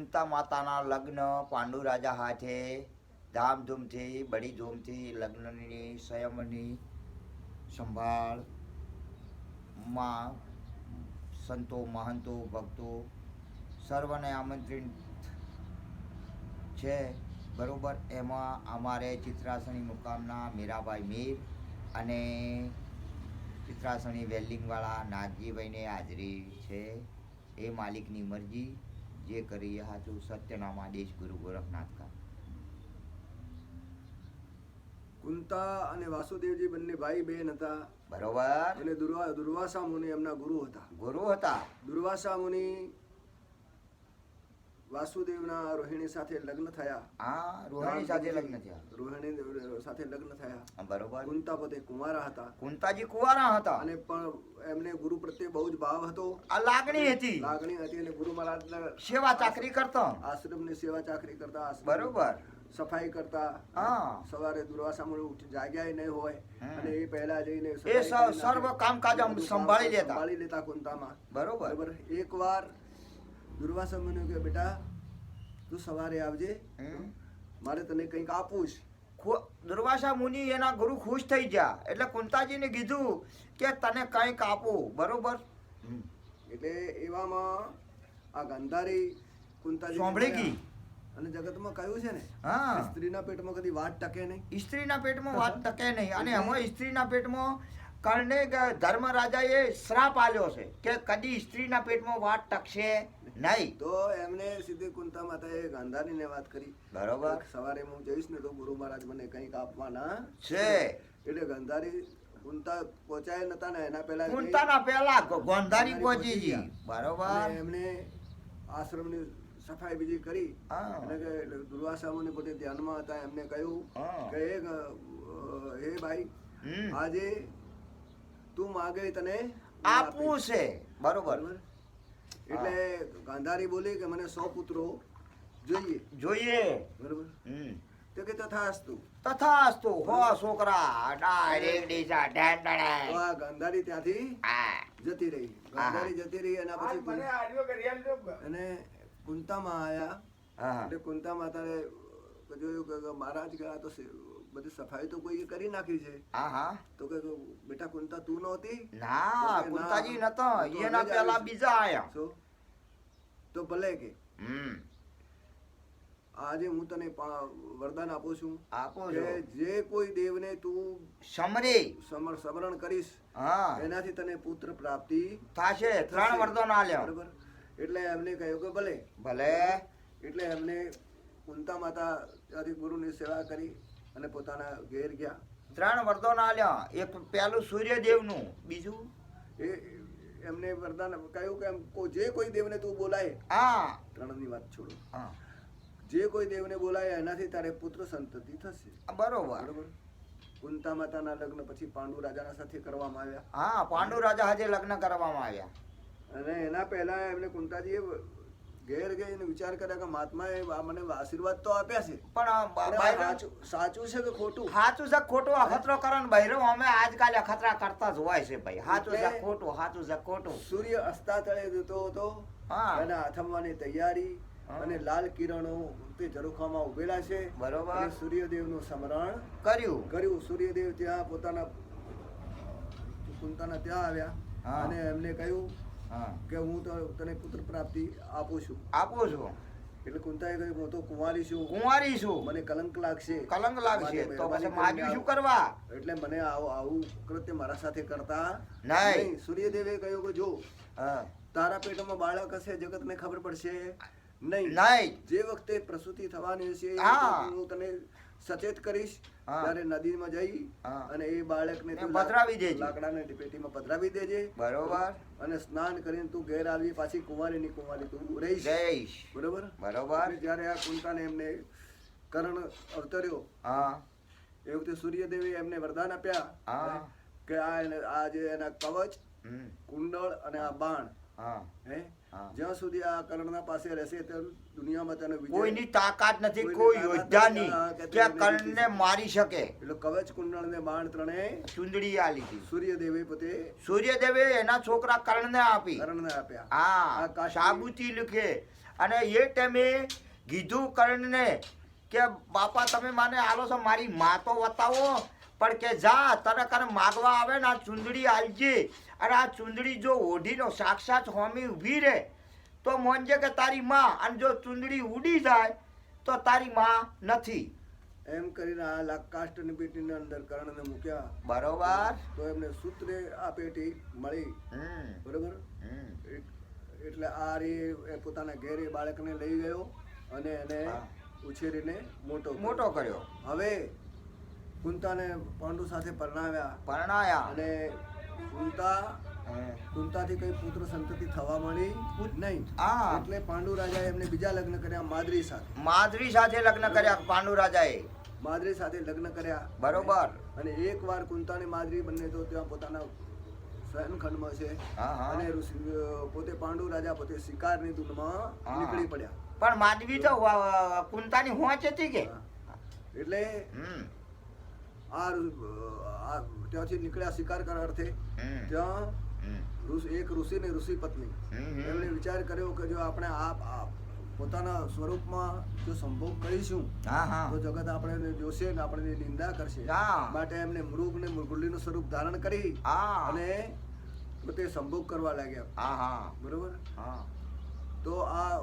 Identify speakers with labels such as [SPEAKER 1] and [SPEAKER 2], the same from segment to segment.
[SPEAKER 1] કુંતા માતાના લગ્ન પાંડુ રાજા હાથે ધામધૂમથી બડી ધૂમથી લગ્નની સંયમની સંભાળમાં સંતો, મહંતો, ભક્તો સર્વને આમંત્રિત છે. બરોબર, એમાં અમારે ચિત્રાસણી મુકામના મીરાભાઈ મીર અને ચિત્રાસણી વેલ્ડિંગવાળા નાથજીભાઈને હાજરી છે. એ માલિકની મરજી. જે કરી હાચું સત્યનામ આદેશ ગુરુ ગોરખનાથ કા.
[SPEAKER 2] કુંતા અને વાસુદેવજી બંને ભાઈ બહેન હતા.
[SPEAKER 1] બરોબર.
[SPEAKER 2] અને દુર્વા દુર્વાસા મુનિ એમના ગુરુ હતા.
[SPEAKER 1] ગુરુ હતા.
[SPEAKER 2] દુર્વાસા મુનિ વાસુદેવના રોહિણી સાથે લગ્ન થયા.
[SPEAKER 1] હા રોહિણી સાથે લગ્ન થયા.
[SPEAKER 2] રોહિણી સાથે લગ્ન થયા.
[SPEAKER 1] બરોબર.
[SPEAKER 2] કુંતા પોતે કુંવારા હતા.
[SPEAKER 1] કુંતાજી કુંવારા હતા.
[SPEAKER 2] અને પણ એમને ગુરુ પ્રત્યે બહુ જ ભાવ હતો.
[SPEAKER 1] આ લાગણી હતી.
[SPEAKER 2] લાગણી હતી અને ગુરુ મહારાજના
[SPEAKER 1] સેવા ચાકરી કરતા.
[SPEAKER 2] આશ્રમની સેવા ચાકરી કરતા
[SPEAKER 1] બરોબર.
[SPEAKER 2] સફાઈ કરતા.
[SPEAKER 1] હા.
[SPEAKER 2] સવારે દુર્વાસા મળે ઉઠી જાગ્યા નહીં હોય. અને એ પહેલા જઈને
[SPEAKER 1] એ સર્વ. કામકાજ સંભાળી લેતા.
[SPEAKER 2] સંભાળી લેતા કુંતામાં.
[SPEAKER 1] બરોબર.
[SPEAKER 2] બરાબર. એકવાર દુર્વાસા મને કે બેટા તું સવારે આવજે. મારે તને કંઈક આપવું છે.
[SPEAKER 1] દુર્વાસા મુનિ એના ગુરુ ખુશ થઈ ગયા. એટલે કુંતાજીને કીધું કે તને કંઈક આપું બરોબર.
[SPEAKER 2] એટલે એવામાં આ ગાંધારી કુંતાજી
[SPEAKER 1] સાંભળી ગઈ?
[SPEAKER 2] અને જગતમાં કહ્યું છે ને
[SPEAKER 1] હા.
[SPEAKER 2] સ્ત્રીના પેટમાં કદી વાત ટકે નહીં.
[SPEAKER 1] સ્ત્રીના પેટમાં વાત ટકે નહીં. અને એમાં સ્ત્રીના પેટમાં કર્ણે ધર્મરાજાએ શ્રાપ આલ્યો છે કે કદી સ્ત્રીના પેટમાં વાત ટકશે નહીં.
[SPEAKER 2] તો એમને સીધી કુંતા માતાએ ગાંધારીને વાત કરી.
[SPEAKER 1] બરોબર.
[SPEAKER 2] સવારે હું જઈશ ને તો ગુરુ મહારાજ મને કંઈક આપવાના
[SPEAKER 1] છે.
[SPEAKER 2] એટલે ગાંધારી કુંતા પહોંચાય નતા ને એના પહેલા
[SPEAKER 1] કુંતાના પહેલા ગોંધારી પહોંચી ગઈ. બરોબર.
[SPEAKER 2] એમને આશ્રમની સફાઈ બીજી કરી. એટલે કે દુર્વાસા મુનિ પોતે ધ્યાનમાં હતા. એમને કહ્યું કે હે ભાઈ આજે તું માગે તને
[SPEAKER 1] આપવું છે. બરોબર.
[SPEAKER 2] એટલે ગાંધારી બોલી કે મને સો પુત્રો જોઈએ.
[SPEAKER 1] જોઈએ.
[SPEAKER 2] બરોબર? તો કે તથાસ્તુ.
[SPEAKER 1] તથાસ્તુ. હો છોકરા. ડાયરેક્ટ ડીસા
[SPEAKER 2] ગાંધારી ત્યાંથી જતી રહી. ગાંધારી જતી રહી એના પછી કું- અને કુંતામાં આયા. એટલે કુંતા માતાને જોયું કે મહારાજ કે આ તો બધી સફાઈ તો કોઈ કરી નાખી છે.
[SPEAKER 1] હા હા.
[SPEAKER 2] તો કે બેટા કુંતા તું નહોતી?
[SPEAKER 1] ના કુંતાજી નતો એના
[SPEAKER 2] આવીશ.
[SPEAKER 1] બીજા આયા?
[SPEAKER 2] તો ભલે કે.
[SPEAKER 1] હમ.
[SPEAKER 2] આજે હું તને વરદાન આપું છું
[SPEAKER 1] આપો
[SPEAKER 2] કે જે. કોઈ દેવને તું
[SPEAKER 1] સમરે.
[SPEAKER 2] સમર સમરણ કરીશ
[SPEAKER 1] હા.
[SPEAKER 2] એનાથી તને પુત્ર પ્રાપ્તિ
[SPEAKER 1] થાશે. ત્રણ. વરદાન આલ્યા.
[SPEAKER 2] બરાબર? એટલે એમને કહ્યું કે ભલે.
[SPEAKER 1] ભલે.
[SPEAKER 2] એટલે એમને કુંતા માતા ત્યાંથી ગુરુની સેવા કરી અને પોતાના ઘેર ગયા.
[SPEAKER 1] ત્રણ વરદાન આલ્યા. એક પેલું સૂર્યદેવનું. બીજું?
[SPEAKER 2] એ એમને વરદાન કહ્યું કે એમ જે કોઈ દેવને તું બોલાય
[SPEAKER 1] હા.
[SPEAKER 2] ત્રણની વાત છોડો.
[SPEAKER 1] હા.
[SPEAKER 2] જે કોઈ દેવને બોલાય એનાથી તારે પુત્ર સંતતિ થશે.
[SPEAKER 1] બરોબર.
[SPEAKER 2] બરોબર? કુંતા માતાના લગ્ન પછી પાંડુ રાજાના સાથે કરવામાં આવ્યા.
[SPEAKER 1] હા પાંડુ રાજા હાથે લગ્ન કરવામાં આવ્યા.
[SPEAKER 2] અને એના પહેલા એમને કુંતાજીએ ઘેર ગઈને વિચાર કર્યા કે મહાત્માએ મને આશીર્વાદ તો આપ્યા છે.
[SPEAKER 1] પણ
[SPEAKER 2] સાચું છે કે ખોટું?
[SPEAKER 1] સાચું છે ખોટું? અખતરો કરે ને બૈરો અમે આજકાલ અખતરા કરતા જ હોય છે ભાઈ. સાચું છે ખોટું સાચું છે ખોટું.
[SPEAKER 2] સૂર્ય અસ્તાતળે જતો હતો અને આથમવાની તૈયારી અને લાલ કિરણો તે ઝરૂખામાં ઉભેલા છે.
[SPEAKER 1] બરોબર.
[SPEAKER 2] સૂર્યદેવ સૂર્યદેવનું સ્મરણ
[SPEAKER 1] કર્યું.
[SPEAKER 2] કર્યું. સૂર્યદેવ ત્યાં પોતાના પોતાના ત્યાં આવ્યા અને એમને કહ્યું કે હું તો તને પુત્ર પ્રાપ્તિ આપું છું.
[SPEAKER 1] આપું છું.
[SPEAKER 2] એટલે કુંતાએ કહ્યું હું તો કુંવારી છું.
[SPEAKER 1] કુંવારી છું.
[SPEAKER 2] મને કલંક લાગશે.
[SPEAKER 1] કલંક લાગશે. તો પછી માગ્યું શું કરવા?
[SPEAKER 2] એટલે મને આવું આવું કૃત્ય મારા સાથે કરતા
[SPEAKER 1] નહીં.
[SPEAKER 2] સૂર્યદેવે કહ્યું કે જો. તારા પેટમાં બાળક હશે જગતને ખબર પડશે. નહીં.
[SPEAKER 1] નહીં.
[SPEAKER 2] જે વખતે પ્રસૂતિ થવાની હશે
[SPEAKER 1] હા.
[SPEAKER 2] હું તને સચેત કરીશ ત્યારે નદીમાં જઈ અને એ બાળકને તું
[SPEAKER 1] પધરાવી દેજે.
[SPEAKER 2] લાકડાને પેટીમાં પધરાવી દેજે.
[SPEAKER 1] બરોબર.
[SPEAKER 2] અને સ્નાન કરીને તું ઘેર આવી પાછી કુંવારીની કુંવારી તું રહીશ.
[SPEAKER 1] રહીશ
[SPEAKER 2] બરોબર?
[SPEAKER 1] બરોબર.
[SPEAKER 2] જ્યારે આ કુંતાને એમને કરણ અવતર્યો
[SPEAKER 1] હા.
[SPEAKER 2] એ વખતે સૂર્યદેવે એમને વરદાન આપ્યા.
[SPEAKER 1] હા.
[SPEAKER 2] કે આ એને- આ જે એના કવચ કુંડળ અને આ બાણ.
[SPEAKER 1] હે.
[SPEAKER 2] હા. જ્યાં સુધી આ કર્ણના પાસે રહેશે ત્યાં દુનિયામાં તેને વિજય
[SPEAKER 1] કોઈની તાકાત નથી કોઈ યોદ્ધાની
[SPEAKER 2] કે
[SPEAKER 1] કર્ણને મારી શકે.
[SPEAKER 2] એટલે કવચ કુંડળને બાણ ત્રણે
[SPEAKER 1] ચુંદડી આ લીધી.
[SPEAKER 2] સૂર્યદેવે પોતે
[SPEAKER 1] સૂર્યદેવે એના છોકરા કર્ણને આપી.
[SPEAKER 2] કર્ણને આપ્યા.
[SPEAKER 1] હા સાબુતી લીખે. અને એ ટાઈમે કીધું કર્ણને કે બાપા તમે મને આલો છો મારી મા તો બતાવો. પણ કે જા તને કને માગવા આવે ને આ ચુંદડી આલજે. અને આ ચુંદડી જો ઓઢીનો સાક્ષાત હોમી ઊભી રહે તો મોનજે કે તારી માં અને જો ચુંદડી ઉડી જાય તો તારી માં નથી.
[SPEAKER 2] એમ કરીને આ લાખ કાષ્ટની પેટીની અંદર કર્ણને મૂક્યા.
[SPEAKER 1] બરોબર.
[SPEAKER 2] તો એમને સૂત્રે આ પેટી મળી. બરોબર? એટલે આ રે એ પોતાના ઘેરે બાળકને લઈ ગયો અને એને ઉછેરીને મોટો
[SPEAKER 1] મોટો કર્યો.
[SPEAKER 2] હવે કુંતાને પાંડુ સાથે પરણાવ્યા.
[SPEAKER 1] પરણાયા.
[SPEAKER 2] અને કુંતા. કુંતાથી કઈ પુત્ર સંતતિ થવા મળી નહીં.
[SPEAKER 1] આ.
[SPEAKER 2] એટલે પાંડુ રાજાએ એમને બીજા લગ્ન કર્યા માદરી સાથે.
[SPEAKER 1] માદરી સાથે લગ્ન કર્યા પાંડુ રાજાએ.
[SPEAKER 2] માદરી સાથે લગ્ન કર્યા.
[SPEAKER 1] બરોબર.
[SPEAKER 2] અને એક વાર કુંતા ને માદરી બંને તો ત્યાં પોતાના શયનખંડમાં છે. અને પોતે પાંડુ રાજા પોતે શિકારની ધૂનમાં. નીકળી પડ્યા.
[SPEAKER 1] પણ માધવી તો કુંતાની હોંચ હતી કે?
[SPEAKER 2] એટલે આ ત્યાંથી નીકળ્યા શિકાર કરવા અર્થે. ત્યાં એક ઋષિ ને ઋષિ પત્ની. એમણે વિચાર કર્યો કે જો આપણે આ પોતાના સ્વરૂપમાં જો સંભોગ કરીશું
[SPEAKER 1] હા હા.
[SPEAKER 2] તો જગત આપણે જોશે ને આપણે નિંદા કરશે. માટે એમને મૃગ ને મૃગુલીનું સ્વરૂપ ધારણ કરી અને પોતે સંભોગ કરવા લાગ્યા. બરોબર?
[SPEAKER 1] હા.
[SPEAKER 2] તો આ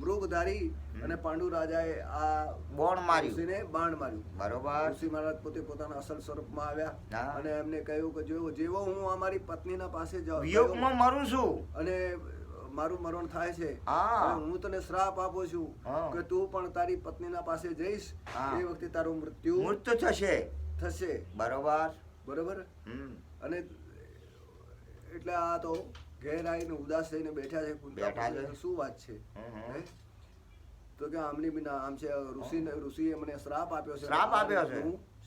[SPEAKER 2] મૃગધારી અને પાંડુ રાજાએ આ
[SPEAKER 1] બોણ માર્યું.
[SPEAKER 2] બાણ માર્યું.
[SPEAKER 1] બરોબર.
[SPEAKER 2] ઋષિ મહારાજ પોતે પોતાના અસલ સ્વરૂપમાં આવ્યા અને એમને કહ્યું કે જો જેવો હું અમારી પત્નીના પાસે જાઉં
[SPEAKER 1] વિયોગમાં મરું છું.
[SPEAKER 2] અને મારું મરણ થાય છે.
[SPEAKER 1] હું.
[SPEAKER 2] તને શ્રાપ આપું છું કે તું પણ તારી પત્નીના પાસે જઈશ. એ વખતે તારું મૃત્યુ
[SPEAKER 1] મૃત્યુ થશે.
[SPEAKER 2] થશે.
[SPEAKER 1] બરોબર.
[SPEAKER 2] બરોબર? અને એટલે આ તો ઘેર આવીને ઉદાસ થઈને બેઠા છે
[SPEAKER 1] બેઠા છે.
[SPEAKER 2] શું વાત છે? તો કે આમની બિના આમ છે ઋષિ ઋષિએ મને શ્રાપ આપ્યો છે
[SPEAKER 1] શ્રાપ આપ્યો છે.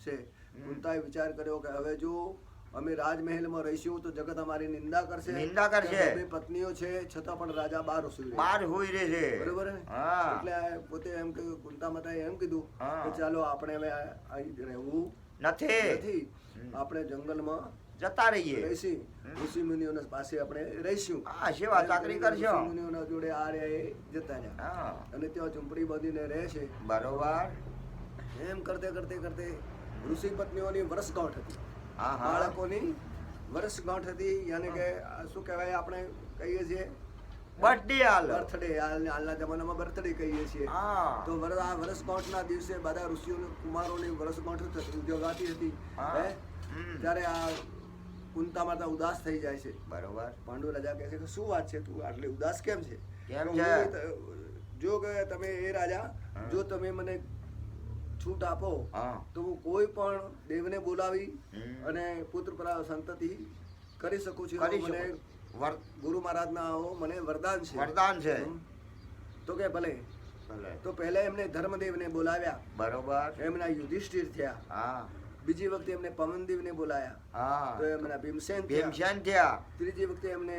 [SPEAKER 2] છે. કુંતાએ વિચાર કર્યો કે હવે જો અમે રાજમહેલમાં રહીશું તો જગત અમારી નિંદા કરશે.
[SPEAKER 1] નિંદા કરશે.
[SPEAKER 2] બે પત્નીઓ છે છતાં પણ રાજા બાર સૂઈ
[SPEAKER 1] બહાર હોઈ રહે છે.
[SPEAKER 2] બરોબર એટલે પોતે એમ કહ્યું કુંતા માતાએ એમ કીધું કે ચાલો આપણે હવે અહીં રહેવું
[SPEAKER 1] નથી.
[SPEAKER 2] નથી. આપણે જંગલમાં
[SPEAKER 1] જતા રહીએ.
[SPEAKER 2] રહીશું. ઋષિ મુનિઓના પાસે આપણે રહીશું.
[SPEAKER 1] હા સેવા ચાકરી કરશો
[SPEAKER 2] મુનિઓના જોડે આ રહે જતા રહ્યા. અને ત્યાં ઝુંપડી બાંધીને રહે છે.
[SPEAKER 1] બરોબર.
[SPEAKER 2] એમ કરતે કરતે કરતે ઋષિ પત્નીઓની વર્ષગાંઠ હતી.
[SPEAKER 1] હા
[SPEAKER 2] બાળકોની વર્ષગાંઠ હતી. યાને કે શું કહેવાય આપણે કહીએ છીએ?
[SPEAKER 1] બર્થડે હાલ.
[SPEAKER 2] બર્થડે હાલના જમાનામાં બર્થડે કહીએ છીએ. તો આ વર્ષગાંઠના દિવસે બધા ઋષિઓ કુમારોની વર્ષગાંઠ થતી ઉદ્યોગાતી હતી.
[SPEAKER 1] હે.
[SPEAKER 2] ત્યારે આ કુંતા માતા ઉદાસ થઈ જાય છે.
[SPEAKER 1] બરોબર.
[SPEAKER 2] પાંડુ રાજા કહે છે કે શું વાત છે તું? આટલી ઉદાસ કેમ છે? જો કે તમે એ રાજા જો તમે મને છૂટ આપો તો હું કોઈ પણ દેવને બોલાવી અને પુત્ર પ્રા- સંતતિ કરી શકું છું મને ગુરુ મહારાજના આવો મને વરદાન છે.
[SPEAKER 1] વરદાન છે.
[SPEAKER 2] તો કે ભલે.
[SPEAKER 1] ભલે.
[SPEAKER 2] તો પહેલા એમને ધર્મદેવને બોલાવ્યા.
[SPEAKER 1] બરોબર.
[SPEAKER 2] એમના યુધિષ્ઠિર થયા.
[SPEAKER 1] હા.
[SPEAKER 2] બીજી વખતે એમને પવનદેવને બોલાયા.
[SPEAKER 1] હા.
[SPEAKER 2] તો એમના ભીમસેન
[SPEAKER 1] ભીમસેન થયા.
[SPEAKER 2] ત્રીજી વખતે એમને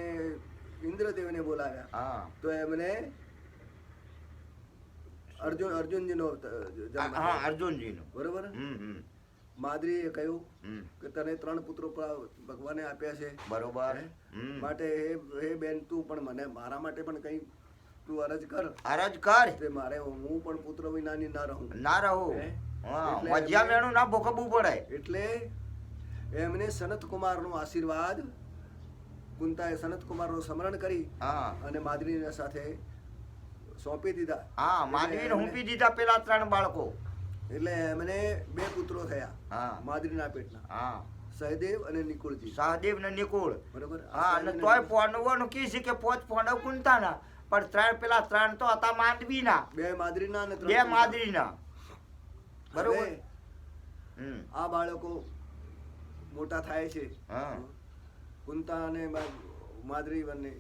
[SPEAKER 2] ઇન્દ્રદેવને બોલાવ્યા.
[SPEAKER 1] હા.
[SPEAKER 2] તો એમને અર્જુન અર્જુનજીનો
[SPEAKER 1] હા
[SPEAKER 2] થયો. બરોબર? માદરીએ કહ્યું કે તને ત્રણ પુત્રો ભગવાને આપ્યા છે.
[SPEAKER 1] બરોબર.
[SPEAKER 2] માટે હે હે બેન તું પણ મને મારા માટે પણ કંઈ તું અરજ કર.
[SPEAKER 1] અરજ કર.
[SPEAKER 2] મારે હું પણ પુત્ર વિનાની ના રહું.
[SPEAKER 1] ના રહું.
[SPEAKER 2] હે?
[SPEAKER 1] મજા
[SPEAKER 2] એમને-
[SPEAKER 1] મેણું ના ભોગવવું પડે.
[SPEAKER 2] એટલે એમને સનત કુમારનો આશીર્વાદ કુંતાએ સનત કુમારનું સ્મરણ કરી અને માદરીને સાથે સોંપી દીધા.
[SPEAKER 1] હા માનવીને હુંપી દીધા પેલા ત્રણ બાળકો.
[SPEAKER 2] એટલે એમને બે પુત્રો થયા
[SPEAKER 1] હા.
[SPEAKER 2] માદરીના પેટના.
[SPEAKER 1] હા.
[SPEAKER 2] સહદેવ અને નિકુળજી.
[SPEAKER 1] સહદેવ ને નિકુળ.
[SPEAKER 2] બરોબર?
[SPEAKER 1] હા અને તોય
[SPEAKER 2] અને
[SPEAKER 1] પોંડવોનું કી છે કે પોચ પોંડવ કુંતાના પણ ત્રણ પેલા ત્રણ તો હતા માંડવીના.
[SPEAKER 2] બે માદરીના અને
[SPEAKER 1] બે. માદરીના બરોબર?
[SPEAKER 2] આ બાળકો મોટા થાય છે. કુંતા અને માદરી બંને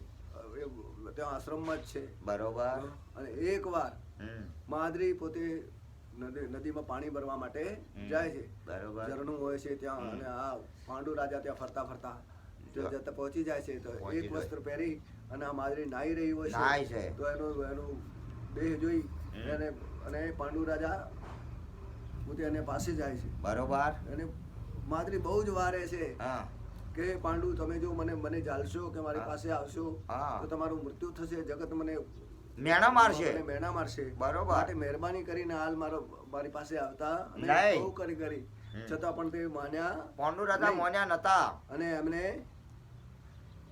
[SPEAKER 2] ત્યાં આશ્રમમાં જ છે.
[SPEAKER 1] બરોબર.
[SPEAKER 2] અને એક
[SPEAKER 1] વાર
[SPEAKER 2] માદરી પોતે નદીમાં પાણી ભરવા માટે જાય છે.
[SPEAKER 1] બરોબર.
[SPEAKER 2] ઝરણું હોય છે ત્યાં અને આ પાંડુ રાજા ત્યાં ફરતા ફરતા જતા પહોંચી જાય છે તો એક વસ્ત્ર પહેરી અને આ માદરી નાહી રહી હોય
[SPEAKER 1] છે.
[SPEAKER 2] તો એનું એનું દેહ જોઈ અને અને પાંડુ રાજા પોતે એને પાસે જાય છે.
[SPEAKER 1] બરોબર.
[SPEAKER 2] અને માદરી બહુ જ વારે છે
[SPEAKER 1] હા.
[SPEAKER 2] કે પાંડુ તમે જો મને મને જાલશો કે મારી પાસે આવશો તો તમારું મૃત્યુ થશે જગત મને
[SPEAKER 1] મેણા મારશે.
[SPEAKER 2] મેણા મારશે.
[SPEAKER 1] બરોબર.
[SPEAKER 2] માટે મહેરબાની કરીને હાલ મારો મારી પાસે આવતા અને બહુ કરી કરી. છતાં પણ તે માન્યા
[SPEAKER 1] પાંડુ રાજા માન્યા નતા.
[SPEAKER 2] અને એમને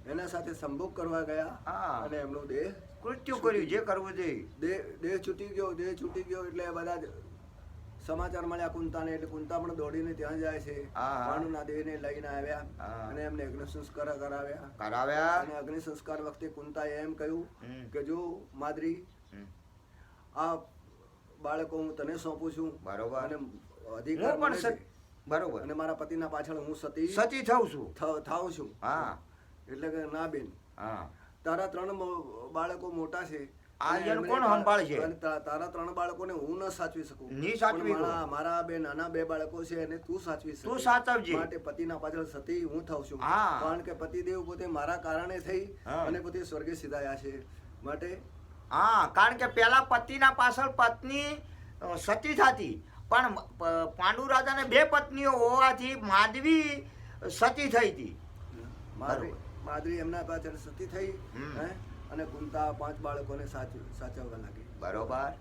[SPEAKER 2] એના સાથે સંભોગ કરવા ગયા અને એમનો દેહ
[SPEAKER 1] કૃત્યુ કર્યું જે કરવું જોઈએ
[SPEAKER 2] દેહ દેહ છૂટી ગયો દેહ છૂટી ગયો એટલે બધા સમાચાર મળ્યા કુંતાને એટલે કુંતા પણ દોડીને ત્યાં જાય છે.
[SPEAKER 1] હા.
[SPEAKER 2] ભાનુના દેહને લઈને આવ્યા અને એમને અગ્નિ સંસ્કાર કરાવ્યા.
[SPEAKER 1] કરાવ્યા?
[SPEAKER 2] અને અગ્નિ સંસ્કાર વખતે કુંતાએ એમ કહ્યું કે જો માદરી આ બાળકો હું તને સોંપું છું.
[SPEAKER 1] બરોબર.
[SPEAKER 2] અને અધિકાર
[SPEAKER 1] પણ. બરોબર.
[SPEAKER 2] અને મારા પતિના પાછળ હું સતી
[SPEAKER 1] સતી થાઉં છું.
[SPEAKER 2] થાઉં છું.
[SPEAKER 1] હા.
[SPEAKER 2] એટલે કે ના બેન.
[SPEAKER 1] હા.
[SPEAKER 2] તારા ત્રણ બાળકો મોટા છે.
[SPEAKER 1] આ
[SPEAKER 2] અને
[SPEAKER 1] જેને કોણ
[SPEAKER 2] તા-
[SPEAKER 1] સંભાળશે?
[SPEAKER 2] તારા ત્રણ બાળકોને હું ન સાચવી શકું.
[SPEAKER 1] ની સાચવી
[SPEAKER 2] મારા મારા બે નાના બે બાળકો છે એને તું સાચવી
[SPEAKER 1] તું સાચવજે.
[SPEAKER 2] માટે પતિના પાછળ સતી હું થાઉં છું.
[SPEAKER 1] હા.
[SPEAKER 2] કારણ કે પતિદેવ પોતે મારા કારણે થઈ અને પોતે સ્વર્ગે સીધાયા છે. માટે
[SPEAKER 1] હા કારણ કે પેલા પતિના પાછળ પત્ની સતી થતી. પણ પાંડુ પાંડુ રાજાને બે પત્નીઓ હોવાથી માધવી સતી થઈ હતી.
[SPEAKER 2] માધવી એમના પાછળ સતી થઈ હે? અને કુંતા પાંચ બાળકોને સાચ સાચવવા લાગી.
[SPEAKER 1] બરોબર.